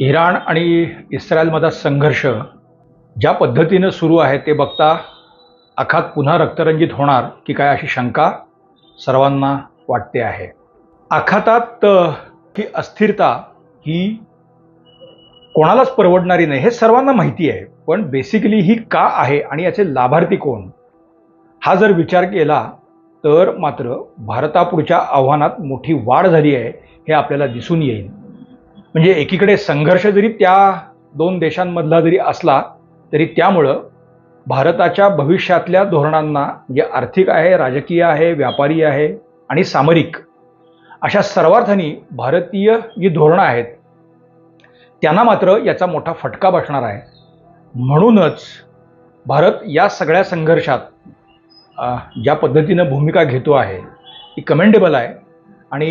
Iran आणि इस्रायलमधला संघर्ष ज्या पद्धतीनं सुरू आहे ते बघता आखात पुन्हा रक्तरंजित होणार की काय अशी शंका सर्वांना वाटते आहे. आखातात की ही अस्थिरता ही कोणालाच परवडणारी नाही हे सर्वांना माहिती आहे. पण बेसिकली ही का आहे आणि याचे लाभार्थी कोण? हा जर विचार केला तर मात्र भारतापुढच्या आव्हानात मोठी वाढ झाली आहे हे आपल्याला दिसून येईल. म्हणजे एकीकडे संघर्ष जरी त्या दोन देशांमधला जरी असला तरी त्यामुळं भारताच्या भविष्यातल्या धोरणांना जे आर्थिक आहे राजकीय आहे व्यापारी आहे आणि सामरिक अशा सर्वार्थानी भारतीय जी धोरणं आहेत त्यांना मात्र याचा मोठा फटका बसणार आहे. म्हणूनच भारत या सगळ्या संघर्षात ज्या पद्धतीनं भूमिका घेतो आहे ती कमेंडेबल आहे. आणि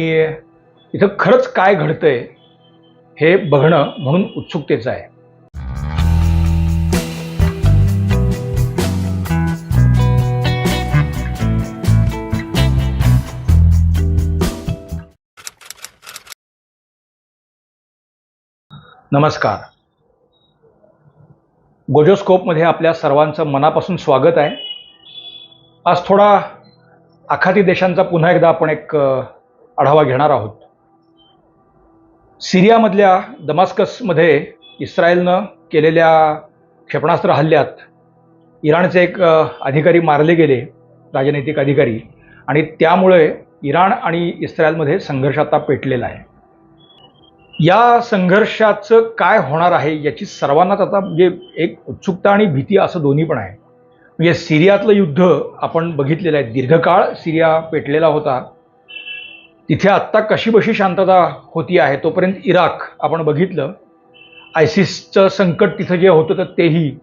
इथं खरंच काय घडतं आहे हे बघणं म्हणून उत्सुकतेचं आहे. नमस्कार. गोजोस्कोपमध्ये आपल्या सर्वांचं मनापासून स्वागत आहे. आज थोडा आखाती देशांचा पुन्हा एकदा आपण एक आढावा घेणार आहोत. सिरियामधल्या दमास्कसमध्ये इस्रायलनं केलेल्या क्षेपणास्त्र हल्ल्यात इराणचे एक अधिकारी मारले गेले राजनैतिक अधिकारी. आणि त्यामुळे इराण आणि इस्रायलमध्ये संघर्ष आता पेटलेला आहे. या संघर्षाचं काय होणार आहे याची सर्वांनाच आता म्हणजे एक उत्सुकता आणि भीती असं दोन्ही पण आहे. म्हणजे सिरियातलं युद्ध आपण बघितलेलं आहे. दीर्घकाळ सिरिया पेटलेला होता. तिथे आत्ता कशीबशी शांतता होती आहे तोपर्यंत इराक आपण बघितलं आयसिसचं संकट तिथं जे होतं तर तेही.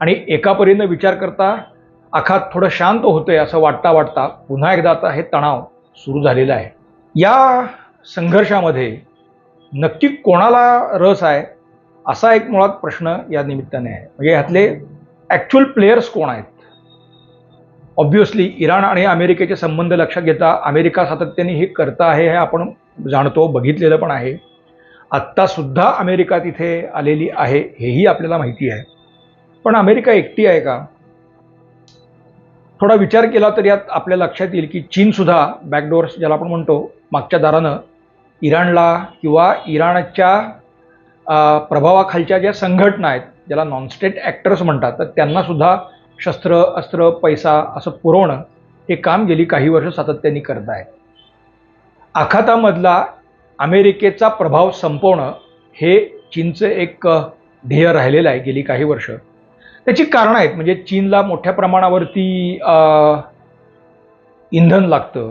आणि एकापरीनं विचार करता आखात थोडं शांत होतं आहे असं वाटता वाटता पुन्हा एकदा आता हे तणाव सुरू झालेलं आहे. या संघर्षामध्ये नक्की कोणाला रस आहे असा एक मुळात प्रश्न या निमित्ताने आहे. म्हणजे ह्यातले ॲक्च्युअल प्लेयर्स कोण आहेत? ऑब्व्हियसली इराण आणि अमेरिकेचे संबंध लक्षात घेता अमेरिका सातत्याने हे करतं आहे हे आपण जाणतो बघितलेलं पण आहे. आत्तासुद्धा अमेरिका तिथे आलेली आहे हेही आपल्याला माहिती आहे. पण अमेरिका एकटी आहे का? थोडा विचार केला तर यात आपल्या लक्षात येईल की चीनसुद्धा बॅकडोअर्स ज्याला आपण म्हणतो मागच्या दारानं इराणला किंवा इराणच्या प्रभावाखालच्या ज्या संघटना आहेत ज्याला नॉनस्टेट ॲक्टर्स म्हणतात तर त्यांनासुद्धा शस्त्र अस्त्र पैसा असं पुरवणं हे काम गेली काही वर्ष सातत्याने करत आहे. आखातामधला अमेरिकेचा प्रभाव संपवणं हे चीनचं एक ध्येय राहिलेलं आहे गेली काही वर्ष. त्याची कारणं आहेत म्हणजे चीनला मोठ्या प्रमाणावरती इंधन लागतं.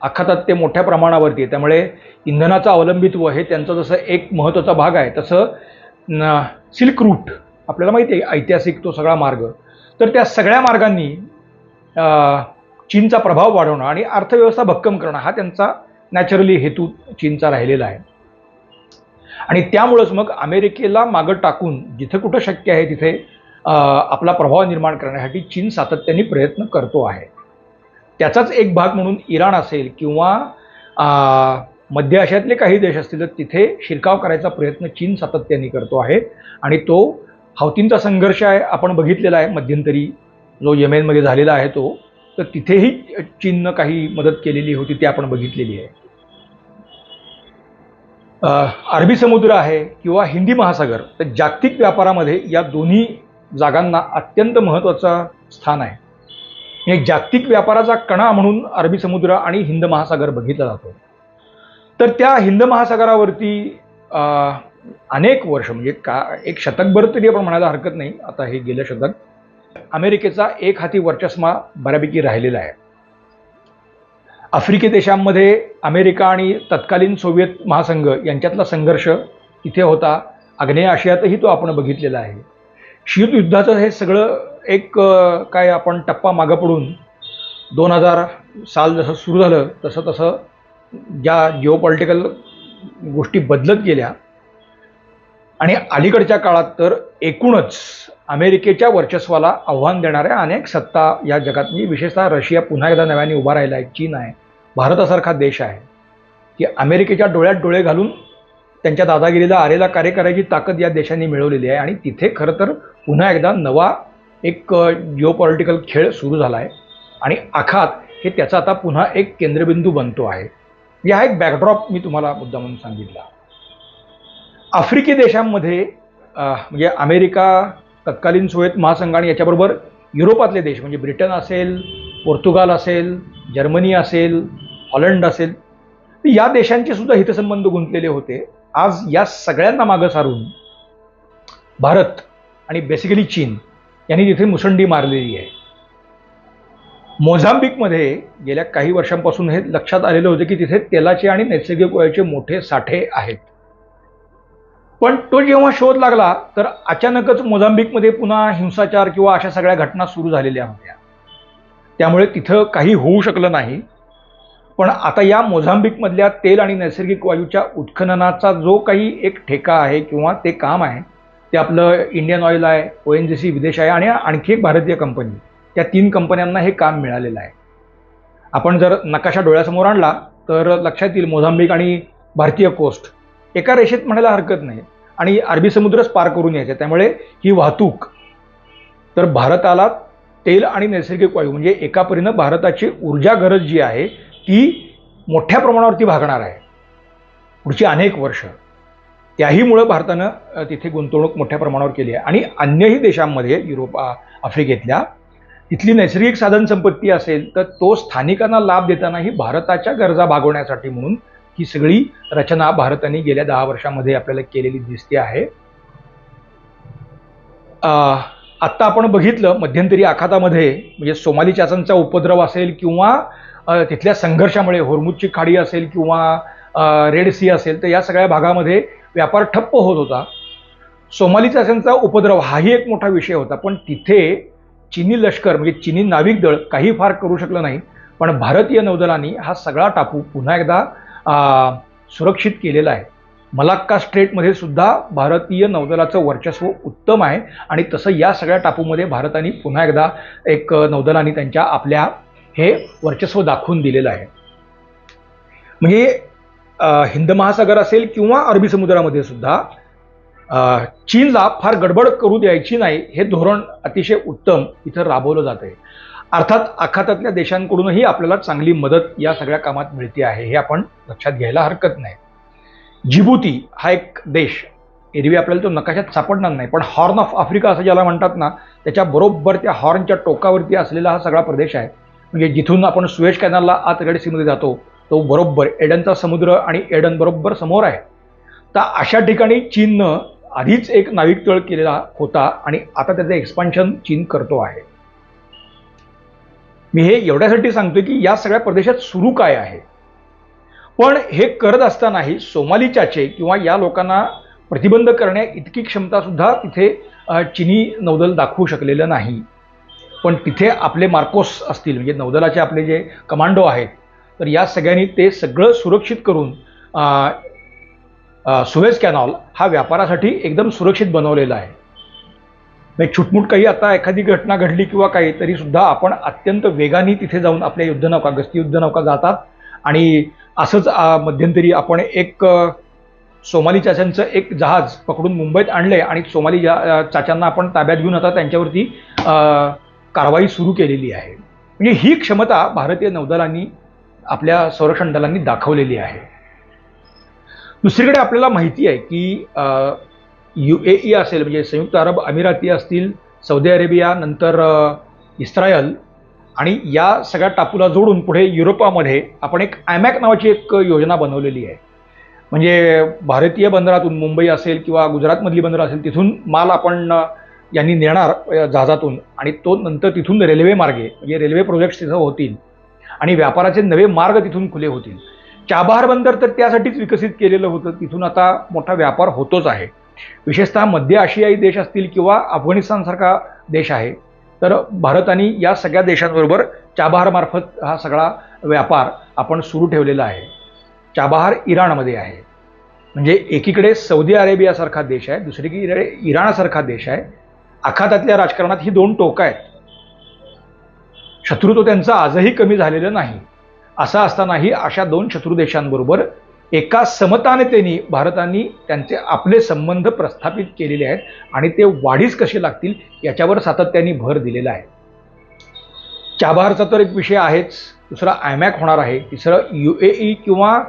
आखातात ते मोठ्या प्रमाणावरती आहे त्यामुळे इंधनाचं अवलंबित्व हे त्यांचं जसं एक महत्त्वाचा भाग आहे तसं सिल्क रूट आपल्याला माहिती आहे ऐतिहासिक तो सगळा मार्ग. तर त्या सगळ्या मार्गांनी चीनचा प्रभाव वाढवणं आणि अर्थव्यवस्था भक्कम करणं हा त्यांचा नॅचरली हेतू चीनचा राहिलेला आहे. आणि त्यामुळंच मग अमेरिकेला मागं टाकून जिथं कुठं शक्य आहे तिथे आपला प्रभाव निर्माण करण्यासाठी चीन सातत्याने प्रयत्न करतो आहे. त्याचाच एक भाग म्हणून इराण असेल किंवा मध्य आशियातले काही देश असतील तर तिथे शिरकाव करायचा प्रयत्न चीन सातत्याने करतो आहे. आणि तो हौतींचा संघर्ष आहे आपण बघितलेला आहे मध्यंतरी जो यमेनमध्ये झालेला आहे तो तर तिथेही चीननं काही मदत केलेली होती ती आपण बघितलेली आहे. अरबी समुद्र आहे किंवा हिंदी महासागर तर जागतिक व्यापारामध्ये या दोन्ही जागांना अत्यंत महत्त्वाचं स्थान आहे. म्हणजे जागतिक व्यापाराचा कणा म्हणून अरबी समुद्र आणि हिंद महासागर बघितला जातो. तर त्या हिंद महासागरावरती अनेक वर्ष म्हणजे का एक शतकभर तरी आपण म्हणायला हरकत नाही. आता हे गेलं शतक. अमेरिकेचा एक हाती वर्चस्मा बऱ्यापैकी राहिलेला आहे. आफ्रिकी देशांमध्ये अमेरिका आणि तत्कालीन सोव्हिएत महासंघ यांच्यातला संघर्ष इथे होता. आग्नेय आशियातही तो आपण बघितलेला आहे. शीतयुद्धाचं हे सगळं एक काय आपण टप्पा मागं पडून दोन हजार साल जसं सुरू झालं तसं तसं ज्या जिओपॉलिटिकल गोष्टी बदलत गेल्या आणि अलीकडच्या काळात तर एकूणच अमेरिकेच्या वर्चस्वाला आव्हान देणाऱ्या अनेक सत्ता या जगात म्हणजे विशेषतः रशिया पुन्हा एकदा नव्याने उभा राहिला आहे चीन आहे भारतासारखा देश आहे की अमेरिकेच्या डोळ्यात डोळे घालून त्यांच्या दादागिरीला आरेला कार्य करायची ताकद या देशांनी मिळवलेली आहे. आणि तिथे खरं तर पुन्हा एकदा नवा एक जिओ पॉलिटिकल खेळ सुरू झाला आहे. आणि आखात हे त्याचा आता पुन्हा एक केंद्रबिंदू बनतो आहे. या एक बॅकड्रॉप मी तुम्हाला मुद्दा म्हणून सांगितला. आफ्रिकी देशांमध्ये म्हणजे अमेरिका तत्कालीन सोयत महासंघ आणि याच्याबरोबर युरोपातले देश म्हणजे ब्रिटन असेल पोर्तुगाल असेल जर्मनी असेल हॉलंड असेल या देशांचे सुद्धा हितसंबंध गुंतलेले होते. आज या सगळ्यांना मागं सारून भारत आणि बेसिकली चीन यांनी तिथे मुसंडी मारलेली आहे. मोझांबिकमध्ये गेल्या काही वर्षांपासून हे लक्षात आलेलं होतं की तिथे तेलाचे आणि नैसर्गिक वायूचे मोठे साठे आहेत. पण तो जेव्हा शोध लागला तर अचानकच मोझांबिकमध्ये पुन्हा हिंसाचार किंवा अशा सगळ्या घटना सुरू झालेल्या होत्या. त्यामुळे तिथं काही होऊ शकलं नाही. पण आता या मोझांबिकमधल्या तेल आणि नैसर्गिक वायूच्या उत्खननाचा जो काही एक ठेका आहे किंवा ते काम आहे ते आपलं इंडियन ऑइल आहे ओ एन जी सी विदेश आहे आणि आणखी एक भारतीय कंपनी त्या तीन कंपन्यांना हे काम मिळालेलं आहे. आपण जर नकाशा डोळ्यासमोर आणला तर लक्षात येईल मोझांबिक आणि भारतीय कोस्ट एका रेषेत म्हणायला हरकत नाही. आणि अरबी समुद्रच पार करून यायचे. त्यामुळे ही वाहतूक तर भारताला तेल आणि नैसर्गिक वायू. म्हणजे एका परीनं भारताची ऊर्जा गरज जी आहे ती मोठ्या प्रमाणावरती भागणार आहे. पुढची अनेक वर्ष. त्याहीमुळं भारतानं तिथे गुंतवणूक मोठ्या प्रमाणावर केली आहे. आणि अन्यही देशांमध्ये युरोप आफ्रिकेतल्या तिथली नैसर्गिक साधन संपत्ती असेल तर तो स्थानिकांना लाभ देतानाही भारताच्या गरजा भागवण्यासाठी म्हणून ही सगळी रचना भारताने गेल्या दहा वर्षामध्ये आपल्याला केलेली दिसते आहे. आत्ता आपण बघितलं मध्यंतरी आखातामध्ये म्हणजे सोमाली चासनचा उपद्रव असेल किंवा तिथल्या संघर्षामुळे होर्मुजची खाडी असेल किंवा रेड सी असेल तर या सगळ्या भागामध्ये व्यापार ठप्प होत होता. सोमाली चासनचा उपद्रव हाही एक मोठा विषय होता पण तिथे चिनी लष्कर म्हणजे चिनी नाविक दळ काही फार करू शकलं नाही पण भारतीय नौदलांनी हा सगळा टापू पुन्हा एकदा सुरक्षित केलेलं आहे. मलाक्का स्ट्रेटमध्ये सुद्धा भारतीय नौदलाचं वर्चस्व उत्तम आहे आणि तसं या सगळ्या टापूमध्ये भारताने पुन्हा एकदा एक नौदलाने त्यांच्या आपल्या हे वर्चस्व दाखवून दिलेलं आहे. म्हणजे हिंद महासागर असेल किंवा अरबी समुद्रामध्ये सुद्धा चीनला फार गडबड करू द्यायची नाही हे धोरण अतिशय उत्तम इथं राबवलं जात आहे अर्थात आखातातल्या देशांकडूनही आपल्याला चांगली मदत या सगळ्या कामात मिळते आहे हे आपण लक्षात घ्यायला हरकत नाही. जिबुती हा एक देश एरवी आपल्याला तो नकाशात सापडणार नाही पण हॉर्न ऑफ आफ्रिका असं ज्याला म्हणतात ना त्याच्या बरोबर त्या हॉर्नच्या टोकावरती असलेला हा सगळा प्रदेश आहे. म्हणजे जिथून आपण सुएश कॅनलला आत रेड सीमध्ये जातो तो बरोबर एडनचा समुद्र आणि एडन बरोबर समोर आहे. तर अशा ठिकाणी चीननं आधीच एक नाविक तळ केलेला होता आणि आता त्याचं एक्सपान्शन चीन करतो आहे. मी हे एवढ्यासाठी सांगतोय की या सगळ्या प्रदेशात सुरू काय आहे? पण हे करत असतानाही सोमाली चाचे किंवा या लोकांना प्रतिबंध करण्या इतकी क्षमता सुद्धा तिथे चिनी नौदल दाखवू शकलेलं नाही. पण तिथे आपले मार्कोस असतील म्हणजे नौदलाचे आपले जे कमांडो आहेत तर या सगळ्यांनी ते सगळं सुरक्षित करून सुवेज सुएज कॅनॉल हा व्यापारासाठी एकदम सुरक्षित बनवलेला आहे. नाही छुटमुट काही आता एखादी घटना घडली किंवा काही तरी सुद्धा आपण अत्यंत वेगाने तिथे जाऊन आपल्या युद्धनौका गस्ती युद्धनौका जातात. आणि असंच मध्यंतरी आपण एक सोमाली चाच्यांचं एक जहाज पकडून मुंबईत आणले आणि सोमाली जा चाच्यांना आपण ताब्यात घेऊन आता त्यांच्यावरती कारवाई सुरू केलेली आहे. म्हणजे ही क्षमता भारतीय नौदलांनी आपल्या संरक्षण दलांनी दाखवलेली आहे. दुसरीकडे आपल्याला माहिती आहे की यू ए ई असेल म्हणजे संयुक्त अरब अमिराती असतील सौदी अरेबिया नंतर इस्रायल आणि या सगळ्या टापूला जोडून पुढे युरोपामध्ये आपण एक आयमॅक नावाची एक योजना बनवलेली आहे. म्हणजे भारतीय बंदरातून मुंबई असेल किंवा गुजरातमधली बंदरं असेल तिथून माल आपण यांनी नेणार जहाजातून. आणि तो नंतर तिथून रेल्वे मार्गे म्हणजे रेल्वे प्रोजेक्ट्स तिथं होतील. आणि व्यापाराचे नवे मार्ग तिथून खुले होतील. चाबहार बंदर तर त्यासाठीच विकसित केलेलं होतं. तिथून आता मोठा व्यापार होतोच आहे. विशेषतः मध्य आशियाई देश असतील किंवा अफगाणिस्तानसारखा देश आहे तर भारताने या सगळ्या देशांबरोबर चाबहारमार्फत हा सगळा व्यापार आपण सुरू ठेवलेला आहे. चाबहार इराणमध्ये आहे. म्हणजे एकीकडे सौदी अरेबियासारखा देश आहे दुसरीकडे इराणसारखा देश आहे. आखातातल्या राजकारणात ही दोन टोकं आहेत. शत्रुत्व त्यांचं आजही कमी झालेलं नाही. असं असतानाही अशा दोन शत्रू देशांबरोबर एका समतानतेने भारताने त्यांचे आपले संबंध प्रस्थापित केलेले आहेत आणि ते वाढीस कसे लागतील याच्यावर सातत्याने भर दिलेला आहे. चाबहारचा तर एक विषय आहेच दुसरा आयमॅक होणार आहे तिसरं यू ए ई किंवा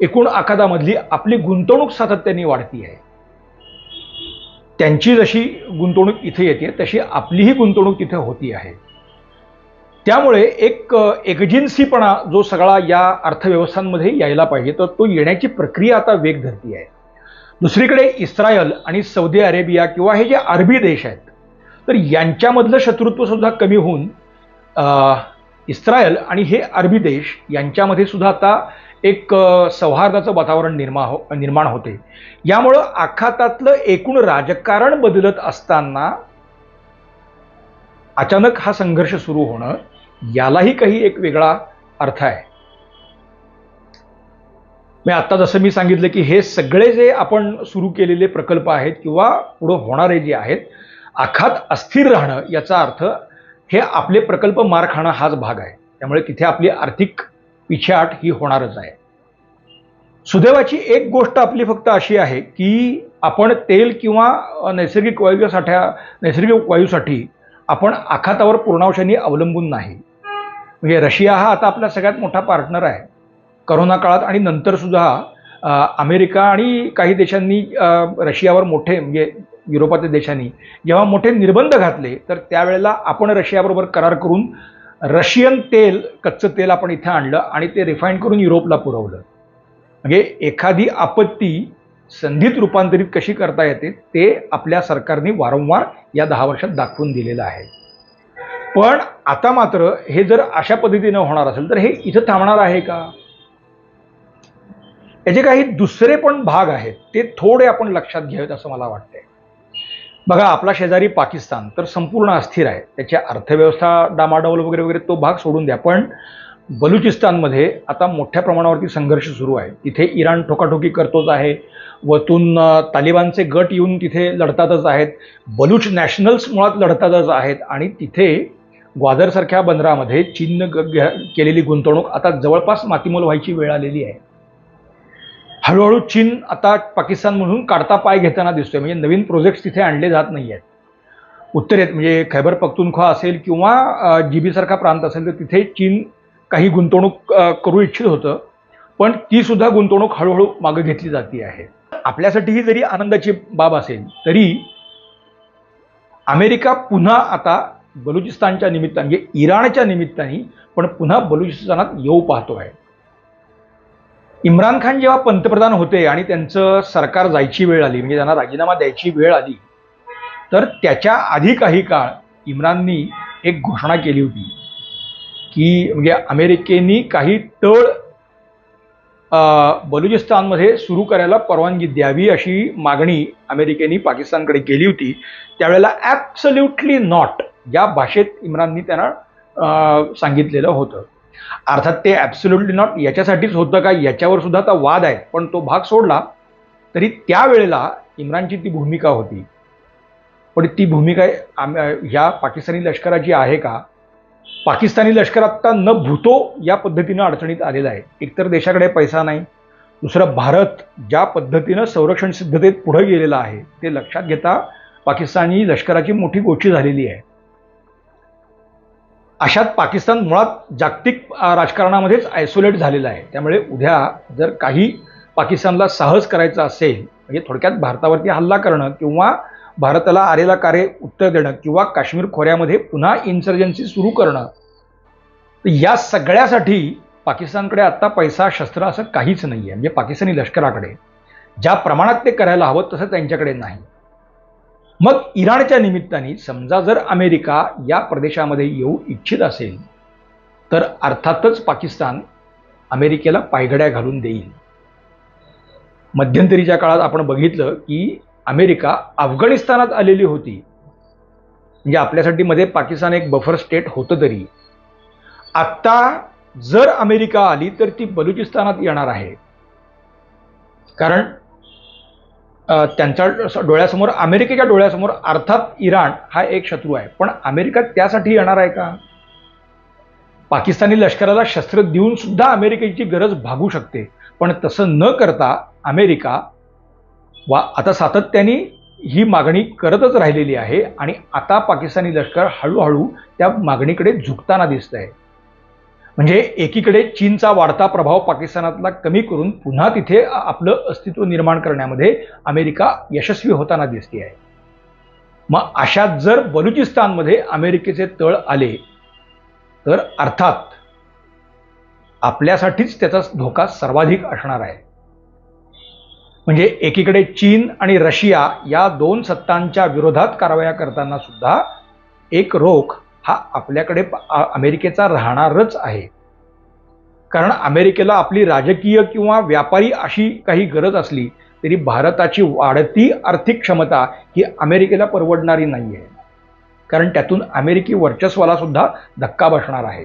एकूण आखादामधली आपली गुंतवणूक सातत्याने वाढती आहे. त्यांची जशी गुंतवणूक इथे येते तशी आपलीही गुंतवणूक तिथे होती आहे. त्यामुळे एक अ, एकजिन्सीपणा जो सगळा या अर्थव्यवस्थांमध्ये यायला पाहिजे तर तो येण्याची प्रक्रिया आता वेग धरती आहे. दुसरीकडे इस्रायल आणि सौदी अरेबिया किंवा हे जे अरबी देश आहेत तर यांच्यामधलं शत्रुत्व सुद्धा कमी होऊन इस्रायल आणि हे अरबी देश यांच्यामध्ये सुद्धा आता एक सौहार्दाचं वातावरण निर्माण हो निर्माण होते. यामुळं आखातातलं एकूण राजकारण बदलत असताना अचानक हा संघर्ष सुरू होणं यालाही काही एक वेगळा अर्थ आहे. मी आता जसं मी सांगितलं की हे सगळे जे आपण सुरू केलेले प्रकल्प आहेत किंवा पुढं होणारे जे आहेत आखात अस्थिर राहणं याचा अर्थ हे आपले प्रकल्प मार खाणं हाच भाग आहे. त्यामुळे तिथे आपली आर्थिक पिछाट ही होणारच आहे. सुदैवाची एक गोष्ट आपली फक्त अशी आहे की आपण तेल किंवा नैसर्गिक वायूसाठ्या नैसर्गिक वायूसाठी आपण आखातावर पूर्णांशाने अवलंबून नाही. म्हणजे रशिया हा आता आपला सगळ्यात मोठा पार्टनर आहे. करोना काळात आणि नंतरसुद्धा अमेरिका आणि काही देशांनी रशियावर मोठे म्हणजे युरोपातील देशांनी जेव्हा मोठे निर्बंध घातले तर त्यावेळेला आपण रशियाबरोबर करार करून रशियन तेल कच्चं तेल आपण इथं आणलं आणि ते रिफाईंड करून युरोपला पुरवलं. म्हणजे एखादी आपत्ती संधीत रूपांतरित कशी करता येते ते आपल्या सरकारने वारंवार या दहा वर्षात दाखवून दिलेलं आहे. पण आता मात्र हे जर अशा पद्धतीनं होणार असेल तर हे इथं थांबणार आहे का? याचे काही दुसरे पण भाग आहेत ते थोडे आपण लक्षात घ्यावेत असं मला वाटतंय. बघा आपला शेजारी पाकिस्तान तर संपूर्ण अस्थिर आहे. त्याची अर्थव्यवस्था डामाडौल वगैरे वगैरे तो भाग सोडून द्या. पण बलुचिस्तानमध्ये आता मोठ्या प्रमाणावरती संघर्ष सुरू आहे. तिथे इराण ठोकाठोकी करतोच आहे. वतून तालिबानचे गट येऊन तिथे लढतातच आहेत. बलूच नॅशनल्स मुळात लढतातच आहेत. आणि तिथे ग्वादरसारख्या बंदरामध्ये चीननं ग- घ्या- केलेली गुंतवणूक आता जवळपास मातीमोल व्हायची वेळ आलेली आहे. हळूहळू चीन आता पाकिस्तान म्हणून काढता पाय घेताना दिसतोय. म्हणजे नवीन प्रोजेक्ट्स तिथे आणले जात नाही आहेत उत्तरेत म्हणजे खैबर पख्तुनख्वा असेल किंवा जीबीसारखा प्रांत असेल तर तिथे चीन काही गुंतवणूक करू इच्छित होतं. पण तीसुद्धा गुंतवणूक हळूहळू मागं घेतली जाते आहे. आपल्यासाठी ही जरी आनंदाची बाब असेल तरी अमेरिका पुन्हा आता बलुचिस्तानच्या निमित्ताने म्हणजे इराणच्या निमित्ताने पण पुन्हा बलुचिस्तानात येऊ पाहतो आहे. इम्रान खान जेव्हा पंतप्रधान होते आणि त्यांचं सरकार जायची वेळ आली म्हणजे त्यांना राजीनामा द्यायची वेळ आली तर त्याच्या आधी काही काळ इम्राननी एक घोषणा केली होती की म्हणजे अमेरिकेनी काही तळ बलुचिस्तानमध्ये सुरू करायला परवानगी द्यावी अशी मागणी अमेरिकेने पाकिस्तानकडे केली होती. त्यावेळेला ॲब्सल्युटली नॉट या भाषेत इम्राननी त्यांना सांगितलेलं होतं. अर्थात ते ॲब्सल्युटली नॉट याच्यासाठीच होतं का? याच्यावर सुद्धा आता वाद आहे. पण तो भाग सोडला तरी त्यावेळेला इम्रानची ती भूमिका होती. पण ती भूमिका आम- ह्या पाकिस्तानी लष्कराची आहे का? पाकिस्तानी लष्कर आत्ता न भूतो या पद्धतीनं अडचणीत आलेला आहे. एकतर देशाकडे पैसा नाही दुसरं भारत ज्या पद्धतीनं संरक्षण सिद्धतेत पुढे गेलेला आहे ते लक्षात घेता पाकिस्तानी लष्कराची मोठी गोष्टी झालेली आहे. अशात पाकिस्तान मुळात जागतिक राजकारणामध्येच आयसोलेट झालेलं आहे. त्यामुळे उद्या जर काही पाकिस्तानला साहस करायचं असेल म्हणजे थोडक्यात भारतावरती हल्ला करणं किंवा भारताला आरेला कारे उत्तर देणं किंवा काश्मीर खोऱ्यामध्ये पुन्हा इन्सर्जन्सी सुरू करणं तर या सगळ्यासाठी पाकिस्तानकडे आत्ता पैसा शस्त्र असं काहीच नाही आहे म्हणजे पाकिस्तानी लष्कराकडे ज्या प्रमाणात ते करायला हवं तसं त्यांच्याकडे नाही. मग इराणच्या निमित्ताने समजा जर अमेरिका या प्रदेशामध्ये येऊ इच्छित असेल तर अर्थातच पाकिस्तान अमेरिकेला पायघड्या घालून देईल. मध्यंतरीच्या काळात आपण बघितलं की अमेरिका अफगाणिस्तानात आलेली होती. म्हणजे आपल्यासाठी मध्ये पाकिस्तान एक बफर स्टेट होतं तरी. आत्ता जर अमेरिका आली तर ती बलुचिस्तानात येणार आहे. कारण त्यांच्या डोळ्यासमोर अमेरिकेच्या डोळ्यासमोर अर्थात इराण हा एक शत्रू आहे. पण अमेरिका त्यासाठी येणार आहे का? पाकिस्तानी लष्कराला शस्त्र देऊन सुद्धा अमेरिकेची गरज भागू शकते. पण तसं न करता अमेरिका वा आता सातत्याने ही मागणी करतच राहिलेली आहे आणि आता पाकिस्तानी लष्कर हळूहळू त्या मागणीकडे झुकताना दिसत आहे म्हणजे एकीकडे चीनचा वाढता प्रभाव पाकिस्तानातला कमी करून पुन्हा तिथे आपलं अस्तित्व निर्माण करण्यामध्ये अमेरिका यशस्वी होताना दिसते आहे. मग अशात जर बलुचिस्तानमध्ये अमेरिकेचे तळ आले तर अर्थात आपल्यासाठीच त्याचा धोका सर्वाधिक असणार आहे. म्हणजे एकीकडे चीन आणि रशिया या दोन सत्तांच्या विरोधात कारवाया करताना सुद्धा एक रोख हा आपल्याकडे अमेरिकेचा राहणारच आहे. कारण अमेरिकेला आपली राजकीय किंवा व्यापारी अशी काही गरज असली तरी भारताची वाढती आर्थिक क्षमता ही अमेरिकेला परवडणारी नाही आहे कारण त्यातून अमेरिकी वर्चस्वाला सुद्धा धक्का बसणार आहे.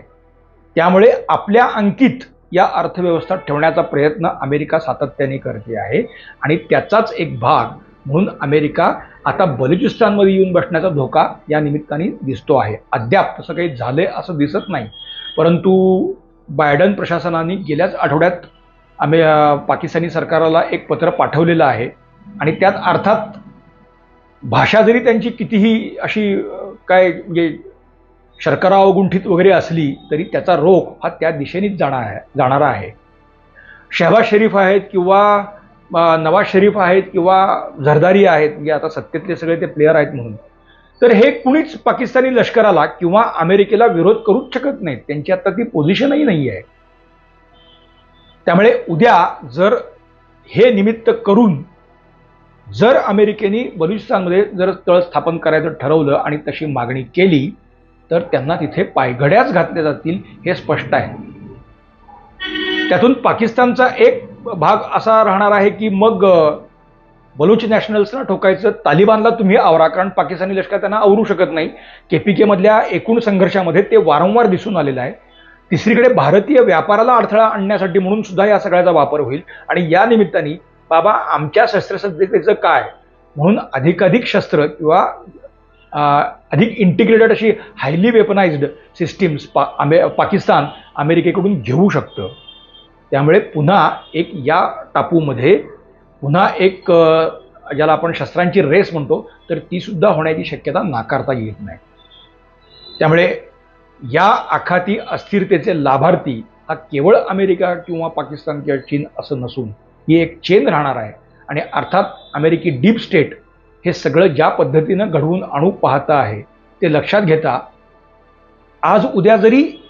त्यामुळे आपल्या अंकित या अर्थव्यवस्था ठेवण्याचा प्रयत्न अमेरिका सातत्याने करते आहे. आणि त्याचाच एक भाग म्हणून अमेरिका आता बलुचिस्तानमध्ये येऊन बसण्याचा धोका या निमित्ताने दिसतो आहे. अद्याप तसं काही झालंय असं दिसत नाही. परंतु बायडन प्रशासनाने गेल्याच आठवड्यात आम्ही पाकिस्तानी सरकारला एक पत्र पाठवलेलं आहे. आणि त्यात अर्थात भाषा जरी त्यांची कितीही अशी काय म्हणजे शर्करा अवगुंठित वगैरे असली तरी त्याचा रोग हा त्या दिशेनेच जाणार आहे जाणारा आहे. शहबाज शरीफ आहेत किंवा नवाज शरीफ आहेत किंवा झरदारी आहेत म्हणजे आता सत्तेतले सगळे ते प्लेयर आहेत म्हणून. तर हे कुणीच पाकिस्तानी लष्कराला किंवा अमेरिकेला विरोध करूच शकत नाहीत. त्यांची आता ती पोझिशनही नाही आहे. त्यामुळे उद्या जर हे निमित्त करून जर अमेरिकेने बलुचिस्तानमध्ये जर तळ स्थापन करायचं ठरवलं आणि तशी मागणी केली तर त्यांना तिथे पायघड्याच घातल्या जातील हे स्पष्ट आहे. त्यातून पाकिस्तानचा एक भाग असा राहणार आहे की मग बलुच नॅशनल्सना ठोकायचं तालिबानला तुम्ही आवरा कारण पाकिस्तानी लष्कर त्यांना आवरू शकत नाही. केपीके मधल्या एकूण संघर्षामध्ये ते वारंवार दिसून आलेलं आहे. तिसरीकडे भारतीय व्यापाराला अडथळा आणण्यासाठी म्हणून सुद्धा या सगळ्याचा वापर होईल. आणि या निमित्ताने बाबा आमच्या शस्त्रसज्जतेचं काय? म्हणून अधिकाधिक शस्त्र किंवा अधिक इंटिग्रेटेड अशी हायली वेपनाइज्ड सिस्टीम्स पा अमे पाकिस्तान अमेरिकेकडून घेऊ शकतं. त्यामुळे पुन्हा एक या टापूमध्ये पुन्हा एक ज्याला आपण शस्त्रांची रेस म्हणतो तर ती सुद्धा होण्याची शक्यता नाकारता येत नाही. त्यामुळे या आखाती अस्थिरतेचे लाभार्थी हा केवळ अमेरिका किंवा पाकिस्तान किंवा चीन असं नसून ही एक चेन राहणार आहे. आणि अर्थात अमेरिकी डीप स्टेट हे सगळं ज्या पद्धतीनं घडवून आणू पाहतं आहे ते लक्षात घेता आज उद्या जरी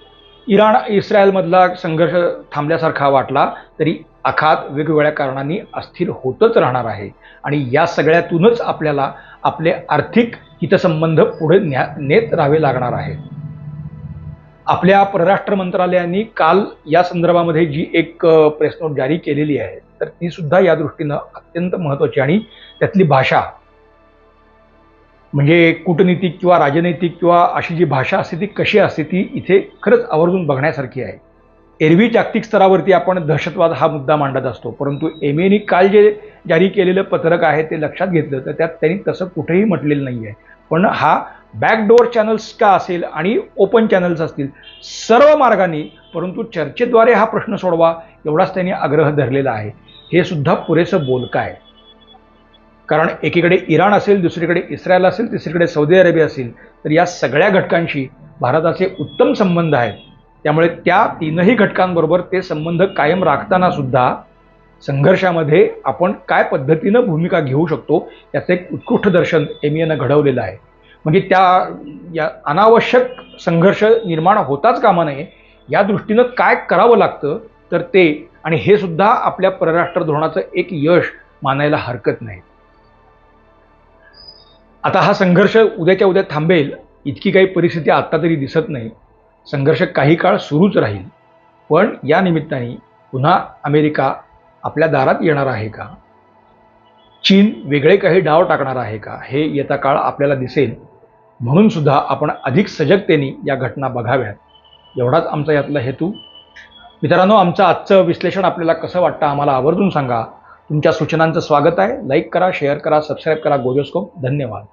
इराण इस्रायलमधला संघर्ष थांबल्यासारखा वाटला तरी आखात वेगवेगळ्या कारणांनी अस्थिर होतच राहणार आहे. आणि या सगळ्यातूनच आपल्याला आपले आर्थिक हितसंबंध पुढे न्या नेत राहावे लागणार आहे. आपल्या परराष्ट्र मंत्रालयाने काल या संदर्भामध्ये जी एक प्रेस नोट जारी केलेली आहे तर ती सुद्धा या दृष्टीनं अत्यंत महत्वाची आणि त्यातली भाषा म्हणजे कूटनीतिक किंवा राजनैतिक किंवा अशी जी भाषा असते ती कशी असते ती इथे खरंच आवर्जून बघण्यासारखी आहे. एरवी जागतिक स्तरावरती आपण दहशतवाद हा मुद्दा मांडत असतो परंतु एमेनी काल जे जारी केलेलं पत्रक आहे ते लक्षात घेतलं तर त्यात त्यांनी तसं कुठेही म्हटलेलं नाही आहे पण हा बॅकडोअर चॅनल्स का असेल आणि ओपन चॅनल्स असतील सर्व मार्गांनी परंतु चर्चेद्वारे हा प्रश्न सोडवा एवढाच त्यांनी आग्रह धरलेला आहे. हे सुद्धा पुरेसं बोलकं आहे कारण एकीकडे इराण असेल दुसरीकडे इस्रायल असेल तिसरीकडे सौदी अरेबिया असेल तर या सगळ्या घटकांशी भारताचे उत्तम संबंध आहेत. त्यामुळे त्या तीनही घटकांबरोबर ते संबंध कायम राखताना सुद्धा संघर्षामध्ये आपण काय पद्धतीनं भूमिका घेऊ शकतो याचं एक उत्कृष्ट दर्शन एम एनं घडवलेलं आहे. म्हणजे त्या या अनावश्यक संघर्ष निर्माण होताच कामा नये या दृष्टीनं काय करावं लागतं तर ते आणि हे सुद्धा आपल्या परराष्ट्र धोरणाचं एक यश मानायला हरकत नाही. आता हा संघर्ष उद्याच्या उद्या थांबेल इतकी काही परिस्थिती आत्ता तरी दिसत नाही. संघर्ष काही काळ सुरूच राहील. पण या निमित्ताने पुन्हा अमेरिका आपल्या दारात येणार आहे का? चीन वेगळे काही डाव टाकणार आहे का? हे येता काळ आपल्याला दिसेल. म्हणून सुद्धा आपण अधिक सजगतेने या घटना बघाव्यात. एवढाच आमचा यातला हेतू. मित्रांनो आमचं आजचं विश्लेषण आपल्याला कसं वाटतं आम्हाला आवर्जून सांगा. तुमच्या सूचनांचं स्वागत आहे. लाईक करा शेअर करा सबस्क्राईब करा गोजोस्कोप धन्यवाद.